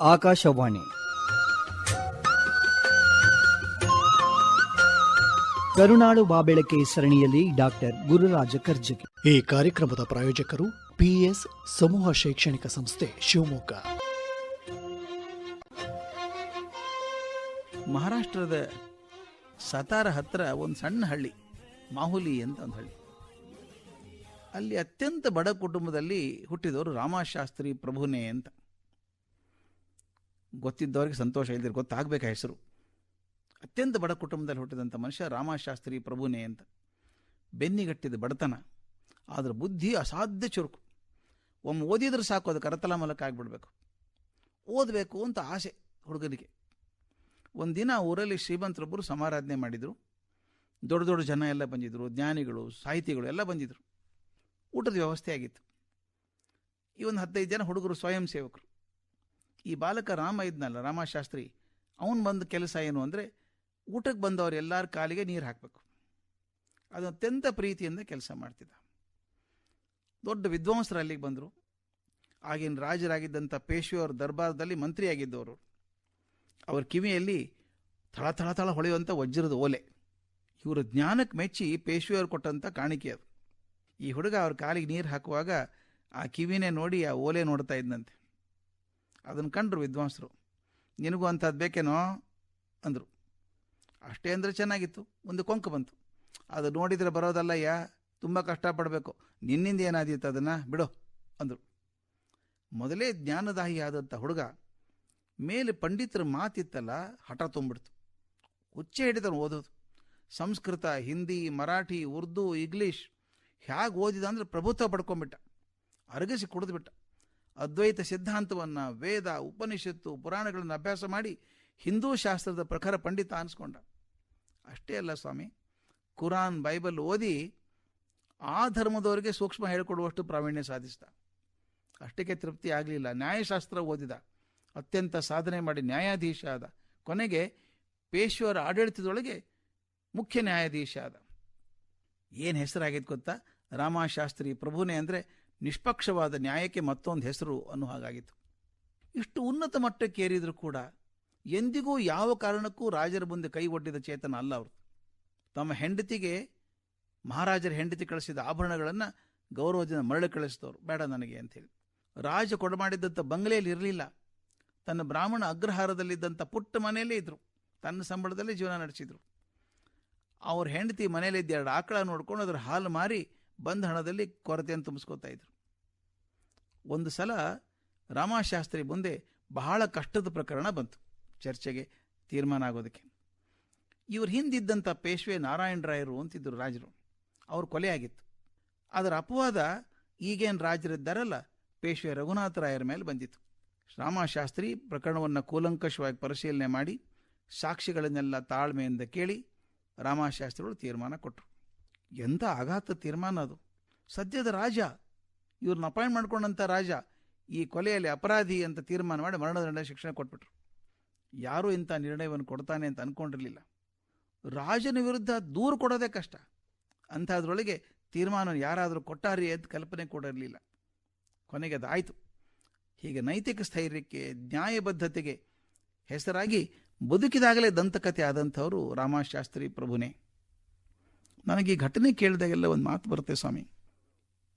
ಆಕಾಶವಾಣಿ. ಕರುಣಾಳು ಬಾಬೆಳಕೆ ಸರಣಿಯಲ್ಲಿ ಡಾಕ್ಟರ್ ಗುರುರಾಜ ಕರ್ಜಗಿ ಈ ಕಾರ್ಯಕ್ರಮದ ಪ್ರಾಯೋಜಕರು ಪಿಎಸ್ ಸಮೂಹ ಶೈಕ್ಷಣಿಕ ಸಂಸ್ಥೆ ಶಿವಮೊಗ್ಗ. ಮಹಾರಾಷ್ಟ್ರದ ಸತಾರ ಹತ್ರ ಒಂದು ಸಣ್ಣ ಹಳ್ಳಿ ಮಾಹುಲಿ ಅಂತ ಒಂದು ಹಳ್ಳಿ. ಅಲ್ಲಿ ಅತ್ಯಂತ ಬಡ ಕುಟುಂಬದಲ್ಲಿ ಹುಟ್ಟಿದವರು ರಾಮಶಾಸ್ತ್ರಿ ಪ್ರಭುನೇ ಅಂತ. ಗೊತ್ತಿದ್ದವರಿಗೆ ಸಂತೋಷ, ಇಲ್ದಿರ ಗೊತ್ತಾಗಬೇಕಾ ಹೆಸರು? ಅತ್ಯಂತ ಬಡ ಕುಟುಂಬದಲ್ಲಿ ಹುಟ್ಟಿದಂಥ ಮನುಷ್ಯ ರಾಮಶಾಸ್ತ್ರಿ ಪ್ರಭುನೇ ಅಂತ. ಬೆನ್ನಿಗಟ್ಟಿದ ಬಡತನ, ಆದ್ರ ಬುದ್ಧಿ ಅಸಾಧ್ಯ ಚುರುಕು. ಒಮ್ಮೆ ಓದಿದ್ರೆ ಸಾಕು, ಅದು ಕರತಲ ಮೂಲಕ ಆಗಿಬಿಡ್ಬೇಕು. ಓದಬೇಕು ಅಂತ ಆಸೆ ಹುಡುಗನಿಗೆ. ಒಂದಿನ ಊರಲ್ಲಿ ಶ್ರೀಮಂತರೊಬ್ಬರು ಸಮಾರಾಧನೆ ಮಾಡಿದರು. ದೊಡ್ಡ ದೊಡ್ಡ ಜನ ಎಲ್ಲ ಬಂದಿದ್ದರು ಜ್ಞಾನಿಗಳು, ಸಾಹಿತಿಗಳು ಎಲ್ಲ ಬಂದಿದ್ದರು ಊಟದ ವ್ಯವಸ್ಥೆ ಆಗಿತ್ತು. ಈ ಒಂದು ಹದಿನೈದು ಜನ ಹುಡುಗರು ಸ್ವಯಂ ಸೇವಕರು. ಈ ಬಾಲಕ ರಾಮ ಇದ್ನಲ್ಲ, ರಾಮಶಾಸ್ತ್ರಿ, ಅವನು ಬಂದ ಕೆಲಸ ಏನು ಅಂದರೆ ಊಟಕ್ಕೆ ಬಂದವರು ಎಲ್ಲರ ಕಾಲಿಗೆ ನೀರು ಹಾಕಬೇಕು. ಅದು ಅತ್ಯಂತ ಪ್ರೀತಿಯಿಂದ ಕೆಲಸ ಮಾಡ್ತಿದ್ದ. ದೊಡ್ಡ ವಿದ್ವಾಂಸರು ಅಲ್ಲಿಗೆ ಬಂದರು. ಆಗಿನ ರಾಜರಾಗಿದ್ದಂಥ ಪೇಶ್ವೆಯವ್ರ ದರ್ಬಾರದಲ್ಲಿ ಮಂತ್ರಿಯಾಗಿದ್ದವರು. ಅವ್ರ ಕಿವಿಯಲ್ಲಿ ಥಳ ಥಳ ಥಳ ಹೊಳೆಯುವಂಥ ವಜ್ರದ ಓಲೆ. ಇವರು ಜ್ಞಾನಕ್ಕೆ ಮೆಚ್ಚಿ ಪೇಶ್ವೆಯವ್ರು ಕೊಟ್ಟಂಥ ಕಾಣಿಕೆ ಅದು. ಈ ಹುಡುಗ ಅವ್ರ ಕಾಲಿಗೆ ನೀರು ಹಾಕುವಾಗ ಆ ಕಿವಿನೇ ನೋಡಿ ಆ ಓಲೆ ನೋಡ್ತಾ ಇದ್ದಂತೆ ಅದನ್ನು ಕಂಡ್ರು ವಿದ್ವಾಂಸರು. ನಿನಗೂ ಅಂಥದ್ದು ಬೇಕೇನೋ? ಅಂದರು. ಅಷ್ಟೇ ಅಂದರೆ ಚೆನ್ನಾಗಿತ್ತು. ಒಂದು ಕೊಂಕು ಬಂತು. ಅದು ನೋಡಿದರೆ ಬರೋದಲ್ಲಯ್ಯ, ತುಂಬ ಕಷ್ಟಪಡಬೇಕು. ನಿನ್ನಿಂದ ಏನಾದೀತು ಅದನ್ನು? ಬಿಡು, ಅಂದರು. ಮೊದಲೇ ಜ್ಞಾನದಾಹಿ ಆದಂಥ ಹುಡುಗ ಮೇಲೆ ಪಂಡಿತರ ಮಾತಿತ್ತಲ್ಲ, ಹಠ ತುಂಬಿಡ್ತು. ಹುಚ್ಚೆ ಹಿಡಿದನು ಓದೋದು. ಸಂಸ್ಕೃತ, ಹಿಂದಿ, ಮರಾಠಿ, ಉರ್ದು, ಇಂಗ್ಲೀಷ್ ಹೇಗೆ ಓದಿದ ಅಂದರೆ ಪ್ರಭುತ್ವ ಪಡ್ಕೊಂಬಿಟ್ಟ ಅರಗಿಸಿ ಕುಡಿದ್ಬಿಟ್ಟ. ಅದ್ವೈತ ಸಿದ್ಧಾಂತವನ್ನು ವೇದ, ಉಪನಿಷತ್ತು, ಪುರಾಣಗಳನ್ನು ಅಭ್ಯಾಸ ಮಾಡಿ ಹಿಂದೂ ಶಾಸ್ತ್ರದ ಪ್ರಖರ ಪಂಡಿತ ಅನಿಸ್ಕೊಂಡ. ಅಷ್ಟೇ ಅಲ್ಲ ಸ್ವಾಮಿ, ಕುರಾನ್, ಬೈಬಲ್ ಓದಿ ಆ ಧರ್ಮದವರಿಗೆ ಸೂಕ್ಷ್ಮ ಹೇಳಿಕೊಡುವಷ್ಟು ಪ್ರಾವೀಣ್ಯ ಸಾಧಿಸಿದ. ಅಷ್ಟಕ್ಕೆ ತೃಪ್ತಿ ಆಗಲಿಲ್ಲ. ನ್ಯಾಯಶಾಸ್ತ್ರ ಓದಿದ. ಅತ್ಯಂತ ಸಾಧನೆ ಮಾಡಿ ನ್ಯಾಯಾಧೀಶ ಆದ. ಕೊನೆಗೆ ಪೇಶ್ವರ ಆಡಳಿತದೊಳಗೆ ಮುಖ್ಯ ನ್ಯಾಯಾಧೀಶ ಆದ. ಏನು ಹೆಸರಾಗಿತ್ತು ಗೊತ್ತಾ? ರಾಮಶಾಸ್ತ್ರಿ ಪ್ರಭುನೇ ಅಂದರೆ ನಿಷ್ಪಕ್ಷವಾದ ನ್ಯಾಯಕ್ಕೆ ಮತ್ತೊಂದು ಹೆಸರು ಅನ್ನೋ ಹಾಗಾಗಿತ್ತು. ಇಷ್ಟು ಉನ್ನತ ಮಟ್ಟಕ್ಕೆ ಏರಿದರೂ ಕೂಡ ಎಂದಿಗೂ ಯಾವ ಕಾರಣಕ್ಕೂ ರಾಜರ ಮುಂದೆ ಕೈ ಒಡ್ಡಿದ ಚೇತನ ಅಲ್ಲ ಅವರು. ತಮ್ಮ ಹೆಂಡತಿಗೆ, ಮಹಾರಾಜರ ಹೆಂಡತಿ ಕಳಿಸಿದ ಆಭರಣಗಳನ್ನು ಗೌರವದಿಂದ ಮರಳಿ ಕಳಿಸಿದವರು. ಬೇಡ ನನಗೆ ಅಂಥೇಳಿ. ರಾಜ ಕೊಡಮಾಡಿದ್ದಂಥ ಬಂಗಲೆಯಲ್ಲಿ ಇರಲಿಲ್ಲ. ತನ್ನ ಬ್ರಾಹ್ಮಣ ಅಗ್ರಹಾರದಲ್ಲಿದ್ದಂಥ ಪುಟ್ಟ ಮನೆಯಲ್ಲೇ ಇದ್ದರು ತನ್ನ ಸಂಬಳದಲ್ಲೇ ಜೀವನ ನಡೆಸಿದರು. ಅವ್ರ ಹೆಂಡತಿ ಮನೆಯಲ್ಲಿದ್ದ ಎರಡು ಆಕಳ ನೋಡ್ಕೊಂಡು ಅದರ ಹಾಲು ಮಾರಿ ಬಂದ ಹಣದಲ್ಲಿ ಕೊರತೆಯನ್ನು ತುಂಬಿಸ್ಕೋತಾ ಇದ್ರು. ಒಂದು ಸಲ ರಾಮಶಾಸ್ತ್ರಿ ಮುಂದೆ ಬಹಳ ಕಷ್ಟದ ಪ್ರಕರಣ ಬಂತು ಚರ್ಚೆಗೆ ತೀರ್ಮಾನ ಆಗೋದಕ್ಕೆ. ಇವ್ರ ಹಿಂದಿದ್ದಂಥ ಪೇಶ್ವೆ ನಾರಾಯಣರಾಯರು ಅಂತಿದ್ದರು ರಾಜರು. ಅವ್ರ ಕೊಲೆ ಆಗಿತ್ತು. ಅದರ ಅಪವಾದ ಈಗೇನು ರಾಜರಿದ್ದಾರಲ್ಲ, ಪೇಶ್ವೆ ರಘುನಾಥ ರಾಯರ ಮೇಲೆ ಬಂದಿತ್ತು. ರಾಮಶಾಸ್ತ್ರಿ ಪ್ರಕರಣವನ್ನು ಕೂಲಂಕಷವಾಗಿ ಪರಿಶೀಲನೆ ಮಾಡಿ ಸಾಕ್ಷಿಗಳನ್ನೆಲ್ಲ ತಾಳ್ಮೆಯಿಂದ ಕೇಳಿ ರಾಮಶಾಸ್ತ್ರಿಗಳು ತೀರ್ಮಾನ ಕೊಟ್ಟರು. ಎಂಥ ಆಘಾತ ತೀರ್ಮಾನ ಅದು. ಸದ್ಯದ ರಾಜ ಇವ್ರನ್ನ ಅಪಾಯಿಂಟ್ ಮಾಡ್ಕೊಂಡಂಥ ರಾಜ ಈ ಕೊಲೆಯಲ್ಲಿ ಅಪರಾಧಿ ಅಂತ ತೀರ್ಮಾನ ಮಾಡಿ ಮರಣದಂಡ ಶಿಕ್ಷಣ ಕೊಟ್ಬಿಟ್ರು. ಯಾರೂ ಇಂಥ ನಿರ್ಣಯವನ್ನು ಕೊಡ್ತಾನೆ ಅಂತ ಅಂದ್ಕೊಂಡಿರಲಿಲ್ಲ ರಾಜನ ವಿರುದ್ಧ ದೂರು ಕೊಡೋದೇ ಕಷ್ಟ. ಅಂಥದ್ರೊಳಗೆ ತೀರ್ಮಾನ ಯಾರಾದರೂ ಕೊಟ್ಟಾರಿ ಅಂತ ಕಲ್ಪನೆ ಕೂಡ ಇರಲಿಲ್ಲ. ಕೊನೆಗೆ ಅದಾಯಿತು. ಹೀಗೆ ನೈತಿಕ ಸ್ಥೈರ್ಯಕ್ಕೆ, ನ್ಯಾಯಬದ್ಧತೆಗೆ ಹೆಸರಾಗಿ ಬದುಕಿದಾಗಲೇ ದಂತಕತೆ ಆದಂಥವರು ರಾಮಶಾಸ್ತ್ರಿ ಪ್ರಭುನೇ. ನನಗೆ ಈ ಘಟನೆ ಕೇಳಿದಾಗೆಲ್ಲ ಒಂದು ಮಾತು ಬರುತ್ತೆ ಸ್ವಾಮಿ.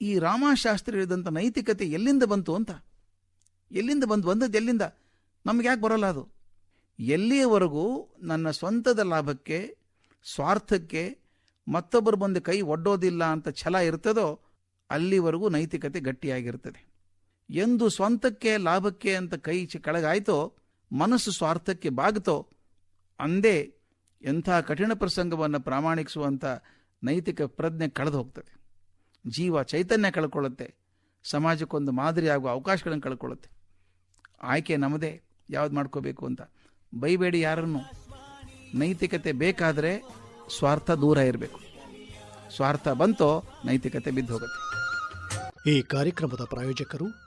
ಈ ರಾಮಶಾಸ್ತ್ರಿ ಹೇಳಿದಂಥ ನೈತಿಕತೆ ಎಲ್ಲಿಂದ ಬಂತು ಅಂತ? ಎಲ್ಲಿಂದ ಬಂದು ಬಂದದ್ದು ಎಲ್ಲಿಂದ? ನಮ್ಗೆ ಯಾಕೆ ಬರೋಲ್ಲ ಅದು? ಎಲ್ಲಿಯವರೆಗೂ ನನ್ನ ಸ್ವಂತದ ಲಾಭಕ್ಕೆ, ಸ್ವಾರ್ಥಕ್ಕೆ ಮತ್ತೊಬ್ಬರ ಬಂದು ಕೈ ಒಡ್ಡೋದಿಲ್ಲ ಅಂತ ಛಲ ಇರ್ತದೋ ಅಲ್ಲಿವರೆಗೂ ನೈತಿಕತೆ ಗಟ್ಟಿಯಾಗಿರ್ತದೆ. ಎಂದು ಸ್ವಂತಕ್ಕೆ, ಲಾಭಕ್ಕೆ ಅಂತ ಕೈ ಕೆಳಗಾಯ್ತೋ, ಮನಸ್ಸು ಸ್ವಾರ್ಥಕ್ಕೆ ಬಾಗ್ತೋ, ಅಂದೇ ಎಂಥ ಕಠಿಣ ಪ್ರಸಂಗವನ್ನು ಪ್ರಾಮಾಣಿಸುವಂಥ ನೈತಿಕ ಪ್ರಜ್ಞೆ ಕಳೆದು ಹೋಗ್ತದೆ ಜೀವ ಚೈತನ್ಯ ಕಳ್ಕೊಳ್ಳುತ್ತೆ. ಸಮಾಜಕ್ಕೊಂದು ಮಾದರಿ ಆಗುವ ಅವಕಾಶಗಳನ್ನು ಕಳ್ಕೊಳ್ಳುತ್ತೆ. ಆಯ್ಕೆ ನಮ್ಮದೇ, ಯಾವ್ದು ಮಾಡ್ಕೋಬೇಕು ಅಂತ. ಬೈಬೇಡಿ ಯಾರನ್ನು. ನೈತಿಕತೆ ಬೇಕಾದರೆ ಸ್ವಾರ್ಥ ದೂರ ಇರಬೇಕು. ಸ್ವಾರ್ಥ ಬಂತೋ ನೈತಿಕತೆ ಬಿದ್ದು ಹೋಗುತ್ತೆ. ಈ ಕಾರ್ಯಕ್ರಮದ ಪ್ರಾಯೋಜಕರು